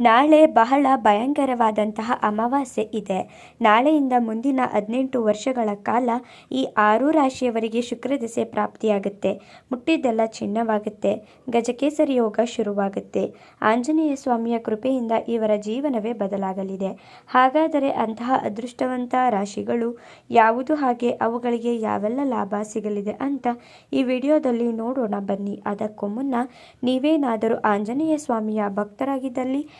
ನಾಳೆ ಬಹಳ ಭಯಂಕರವಾದಂತಹ ಅಮಾವಾಸ್ಯೆ ಇದೆ. ನಾಳೆಯಿಂದ ಮುಂದಿನ ಹದಿನೆಂಟು ವರ್ಷಗಳ ಕಾಲ ಈ ಆರು ರಾಶಿಯವರಿಗೆ ಶುಕ್ರದೆಸೆ ಪ್ರಾಪ್ತಿಯಾಗುತ್ತೆ. ಮುಟ್ಟಿದ್ದೆಲ್ಲ ಚಿನ್ನವಾಗುತ್ತೆ. ಗಜಕೇಸರಿ ಯೋಗ ಶುರುವಾಗುತ್ತೆ. ಆಂಜನೇಯ ಸ್ವಾಮಿಯ ಕೃಪೆಯಿಂದ ಇವರ ಜೀವನವೇ ಬದಲಾಗಲಿದೆ. ಹಾಗಾದರೆ ಅಂತಹ ಅದೃಷ್ಟವಂತ ರಾಶಿಗಳು ಯಾವುದು ಹಾಗೆ ಅವುಗಳಿಗೆ ಯಾವೆಲ್ಲ ಲಾಭ ಸಿಗಲಿದೆ ಅಂತ ಈ ವಿಡಿಯೋದಲ್ಲಿ ನೋಡೋಣ ಬನ್ನಿ. ಅದಕ್ಕೂ ಮುನ್ನ ನೀವೇನಾದರೂ ಆಂಜನೇಯ ಸ್ವಾಮಿಯ ಭಕ್ತರಾಗಿದ್ದಲ್ಲಿ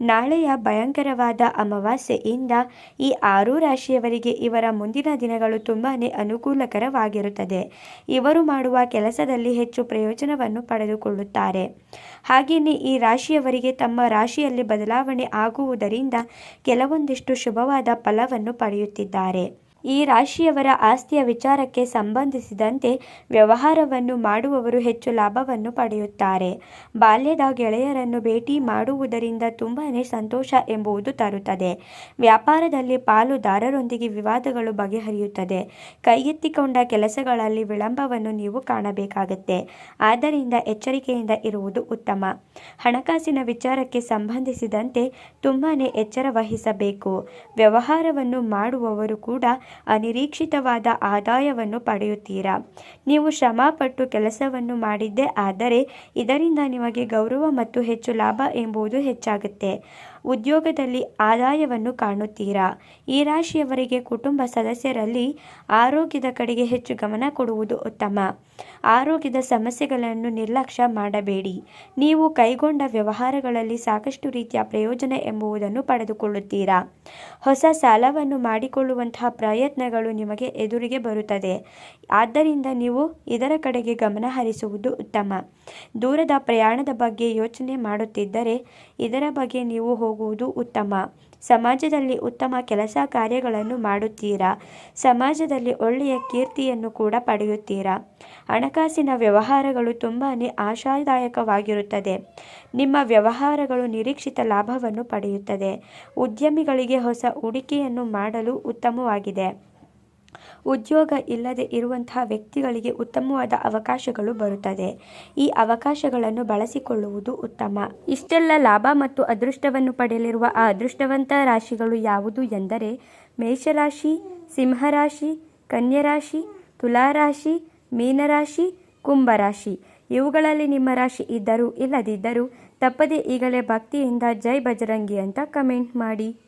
ನಾಳೆಯ ಭಯಂಕರವಾದ ಅಮಾವಾಸ್ಯೆಯಿಂದ ಈ ಆರು ರಾಶಿಯವರಿಗೆ ಇವರ ಮುಂದಿನ ದಿನಗಳು ತುಂಬಾ ಅನುಕೂಲಕರವಾಗಿರುತ್ತದೆ. ಇವರು ಮಾಡುವ ಕೆಲಸದಲ್ಲಿ ಹೆಚ್ಚು ಪ್ರಯೋಜನವನ್ನು ಪಡೆದುಕೊಳ್ಳುತ್ತಾರೆ. ಹಾಗೆಯೇ ಈ ರಾಶಿಯವರಿಗೆ ತಮ್ಮ ರಾಶಿಯಲ್ಲಿ ಬದಲಾವಣೆ ಆಗುವುದರಿಂದ ಕೆಲವೊಂದಿಷ್ಟು ಶುಭವಾದ ಫಲವನ್ನು ಪಡೆಯುತ್ತಿದ್ದಾರೆ. ಈ ರಾಶಿಯವರ ಆಸ್ತಿಯ ವಿಚಾರಕ್ಕೆ ಸಂಬಂಧಿಸಿದಂತೆ ವ್ಯವಹಾರವನ್ನು ಮಾಡುವವರು ಹೆಚ್ಚು ಲಾಭವನ್ನು ಪಡೆಯುತ್ತಾರೆ. ಬಾಲ್ಯದ ಗೆಳೆಯರನ್ನು ಭೇಟಿ ಮಾಡುವುದರಿಂದ ತುಂಬಾ ಸಂತೋಷ ಎಂಬುದು ತರುತ್ತದೆ. ವ್ಯಾಪಾರದಲ್ಲಿ ಪಾಲುದಾರರೊಂದಿಗೆ ವಿವಾದಗಳು ಬಗೆಹರಿಯುತ್ತದೆ. ಕೈಗೆತ್ತಿಕೊಂಡ ಕೆಲಸಗಳಲ್ಲಿ ವಿಳಂಬವನ್ನು ನೀವು ಕಾಣಬೇಕಾಗುತ್ತೆ. ಆದ್ದರಿಂದ ಎಚ್ಚರಿಕೆಯಿಂದ ಇರುವುದು ಉತ್ತಮ. ಹಣಕಾಸಿನ ವಿಚಾರಕ್ಕೆ ಸಂಬಂಧಿಸಿದಂತೆ ತುಂಬಾ ಎಚ್ಚರ ವಹಿಸಬೇಕು. ವ್ಯವಹಾರವನ್ನು ಮಾಡುವವರು ಕೂಡ ಅನಿರೀಕ್ಷಿತವಾದ ಆದಾಯವನ್ನು ಪಡೆಯುತ್ತೀರಾ? ನೀವು ಶ್ರಮಪಟ್ಟು ಕೆಲಸವನ್ನು ಮಾಡಿದ್ದೇ ಆದರೆ ಇದರಿಂದ ನಿಮಗೆ ಗೌರವ ಮತ್ತು ಹೆಚ್ಚು ಲಾಭ ಎಂಬುದು ಹೆಚ್ಚಾಗುತ್ತೆ. ಉದ್ಯೋಗದಲ್ಲಿ ಆದಾಯವನ್ನು ಕಾಣುತ್ತೀರಾ? ಈ ರಾಶಿಯವರಿಗೆ ಕುಟುಂಬ ಸದಸ್ಯರಲ್ಲಿ ಆರೋಗ್ಯದ ಕಡೆಗೆ ಹೆಚ್ಚು ಗಮನ ಕೊಡುವುದು ಉತ್ತಮ. ಆರೋಗ್ಯದ ಸಮಸ್ಯೆಗಳನ್ನು ನಿರ್ಲಕ್ಷ್ಯ ಮಾಡಬೇಡಿ. ನೀವು ಕೈಗೊಂಡ ವ್ಯವಹಾರಗಳಲ್ಲಿ ಸಾಕಷ್ಟು ರೀತಿಯ ಪ್ರಯೋಜನ ಎಂಬುದನ್ನು ಪಡೆದುಕೊಳ್ಳುತ್ತೀರಾ? ಹೊಸ ಸಾಲವನ್ನು ಮಾಡಿಕೊಳ್ಳುವಂತಹ ಪ್ರಯತ್ನಗಳು ನಿಮಗೆ ಎದುರಿಗೆ ಬರುತ್ತದೆ. ಆದ್ದರಿಂದ ನೀವು ಇದರ ಕಡೆಗೆ ಗಮನ ಹರಿಸುವುದು ಉತ್ತಮ. ದೂರದ ಪ್ರಯಾಣದ ಬಗ್ಗೆ ಯೋಚನೆ ಮಾಡುತ್ತಿದ್ದರೆ ಇದರ ಬಗ್ಗೆ ನೀವು ಹೋಗುವುದು ಉತ್ತಮ. ಸಮಾಜದಲ್ಲಿ ಉತ್ತಮ ಕೆಲಸ ಕಾರ್ಯಗಳನ್ನು ಮಾಡುತ್ತೀರಾ? ಸಮಾಜದಲ್ಲಿ ಒಳ್ಳೆಯ ಕೀರ್ತಿಯನ್ನು ಕೂಡ ಪಡೆಯುತ್ತೀರಾ? ಹಣಕಾಸಿನ ವ್ಯವಹಾರಗಳು ತುಂಬಾ ಆಶಾದಾಯಕವಾಗಿರುತ್ತದೆ. ನಿಮ್ಮ ವ್ಯವಹಾರಗಳು ನಿರೀಕ್ಷಿತ ಲಾಭವನ್ನು ಪಡೆಯುತ್ತದೆ. ಉದ್ಯಮಿಗಳಿಗೆ ಹೊಸ ಹೂಡಿಕೆಯನ್ನು ಮಾಡಲು ಉತ್ತಮವಾಗಿದೆ. ಉದ್ಯೋಗ ಇಲ್ಲದೆ ಇರುವಂತಹ ವ್ಯಕ್ತಿಗಳಿಗೆ ಉತ್ತಮವಾದ ಅವಕಾಶಗಳು ಬರುತ್ತದೆ. ಈ ಅವಕಾಶಗಳನ್ನು ಬಳಸಿಕೊಳ್ಳುವುದು ಉತ್ತಮ. ಇಷ್ಟೆಲ್ಲ ಲಾಭ ಮತ್ತು ಅದೃಷ್ಟವನ್ನು ಪಡೆಯಲಿರುವ ಆ ಅದೃಷ್ಟವಂತ ರಾಶಿಗಳು ಯಾವುದು ಎಂದರೆ ಮೇಷರಾಶಿ, ಸಿಂಹರಾಶಿ, ಕನ್ಯರಾಶಿ, ತುಲಾರಾಶಿ, ಮೀನರಾಶಿ, ಕುಂಭರಾಶಿ. ಇವುಗಳಲ್ಲಿ ನಿಮ್ಮ ರಾಶಿ ಇದ್ದರೂ ಇಲ್ಲದಿದ್ದರೂ ತಪ್ಪದೇ ಈಗಲೇ ಭಕ್ತಿಯಿಂದ ಜೈ ಬಜರಂಗಿ ಅಂತ ಕಮೆಂಟ್ ಮಾಡಿ.